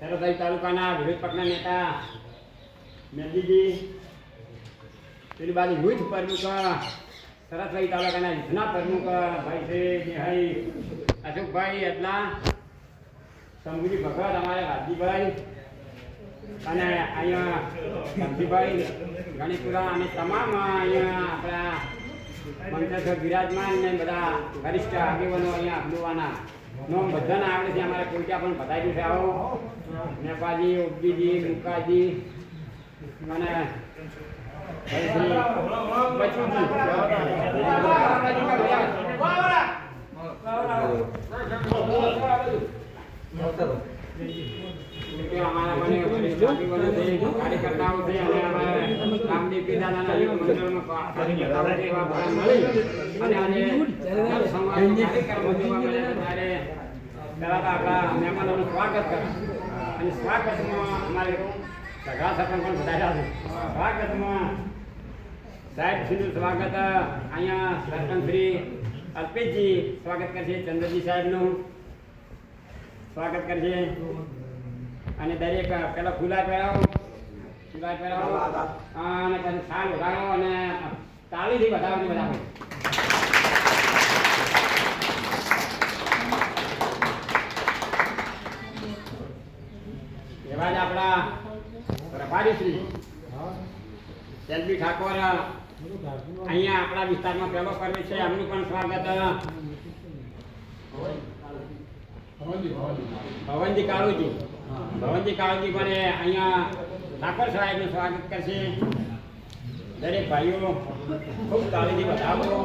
સરદાઈ તાલુકાના વિરોધ પક્ષના નેતા મેલજીજી પેલી બાજુ યુથ પ્રમુખ સરસભાઈ તાલુકાના યુથના પ્રમુખ ભાઈ છે નિહાઈ અશોકભાઈ એટલા શંભુજી ભગત, અમારે વાલજીભાઈ અને અહીંયા ગાંધીભાઈ ગણેશપુરા અને તમામ અહીંયા આપણા મંત્રસર બિરાજમાન ને બધા વરિષ્ઠ આગેવાનો અહીંયા અબલુવાના નોમ બધાને આવડે છે અમારે કોઈ પણ બતાવ્યું છે આવો. નેપાજી ઓબજીજી મુકાજી મને કાર્યકર્તાઓ છે અને અમારે રામદેવ પીડાના મંડળમાં મળી અને આજે કાર્યક્રમ પહેલા તો આપણા મહેમાનોનું સ્વાગત કરે અને સ્વાગતમાં અમારે સગા સપન પણ વધાર્યા છે સ્વાગતમાં સાહેબ શ્રીનું સ્વાગત અહીંયા સરપંચ શ્રી અલ્પેશજી સ્વાગત કરશે ચંદ્રજી સાહેબનું સ્વાગત કરશે અને દરેક પેલા ફૂલા પહેરાવો ફૂલા પહેરાવો અને પછી સાલ વધારો અને તાળીથી વધારો બધા એવા જ આપણા પ્રભારી શ્રી સેલ્ફી ઠાકોર અહીંયા આપણા વિસ્તારમાં પહેલો કરે છે એમનું પણ સ્વાગત ભવનજી કાળુજી. ભવનજી કાળુજી પણ અહીંયા ઠાકોર સાહેબનું સ્વાગત કરશે. દરેક ભાઈઓ ખૂબ તાળીથી વધાવો